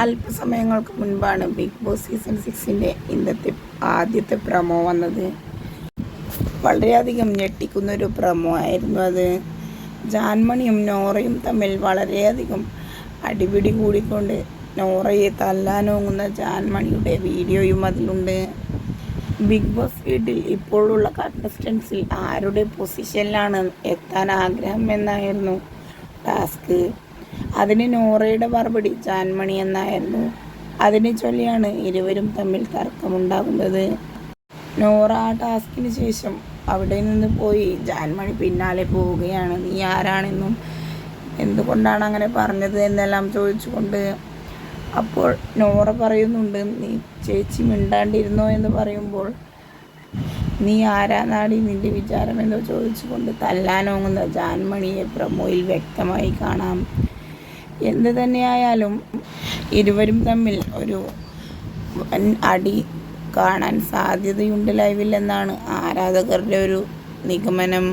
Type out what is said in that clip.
അല്പസമയങ്ങൾക്ക് മുൻപാണ് big boss season സിക്സിന്റെ ഇന്നത്തെ ആദ്യത്തെ പ്രമോ വന്നത്. വളരെയധികം ഞെട്ടിക്കുന്ന ഒരു പ്രമോ ആയിരുന്നു അത്. ജാൻമണിയും നോറയും തമ്മിൽ വളരെയധികം അടിപിടി കൂടിക്കൊണ്ട് നോറയെ തല്ലാനോങ്ങുന്ന ജാൻമണിയുടെ വീഡിയോയും അതിലുണ്ട്. ബിഗ് ബോസ് വീട്ടിൽ ഇപ്പോഴുള്ള കണ്ടസ്റ്റൻസിൽ ആരുടെ പൊസിഷനിലാണ് എത്താൻ ആഗ്രഹം എന്നായിരുന്നു ടാസ്ക്. അതിന് നോറയുടെ മറുപടി ചാൻമണി എന്നായിരുന്നു. അതിനെ ചൊല്ലിയാണ് ഇരുവരും തമ്മിൽ തർക്കമുണ്ടാകുന്നത്. നോറ ആ ടാസ്കിന് ശേഷം അവിടെ നിന്ന് പോയി ജാൻമണി പിന്നാലെ പോവുകയാണ്. നീ ആരാണെന്നും എന്തുകൊണ്ടാണ് അങ്ങനെ പറഞ്ഞത് എന്നെല്ലാം ചോദിച്ചുകൊണ്ട് അപ്പോൾ നോറ പറയുന്നുണ്ട് നീ ചേച്ചി മിണ്ടാണ്ടിരുന്നോ എന്ന് പറയുമ്പോൾ നീ ആരാന്നാടി നിന്റെ വിചാരം? എന്ന് ചോദിച്ചുകൊണ്ട് തല്ലാനോങ്ങുന്ന ജാൻമണിയെ പ്രമോയിൽ വ്യക്തമായി കാണാം. എന്ത് തന്നെയായാലും ഇരുവരും തമ്മിൽ ഒരു വൻ അടി കാണാൻ സാധ്യതയുണ്ട് ലൈവിൽ എന്നാണ് ആരാധകരുടെ ഒരു നിഗമനം.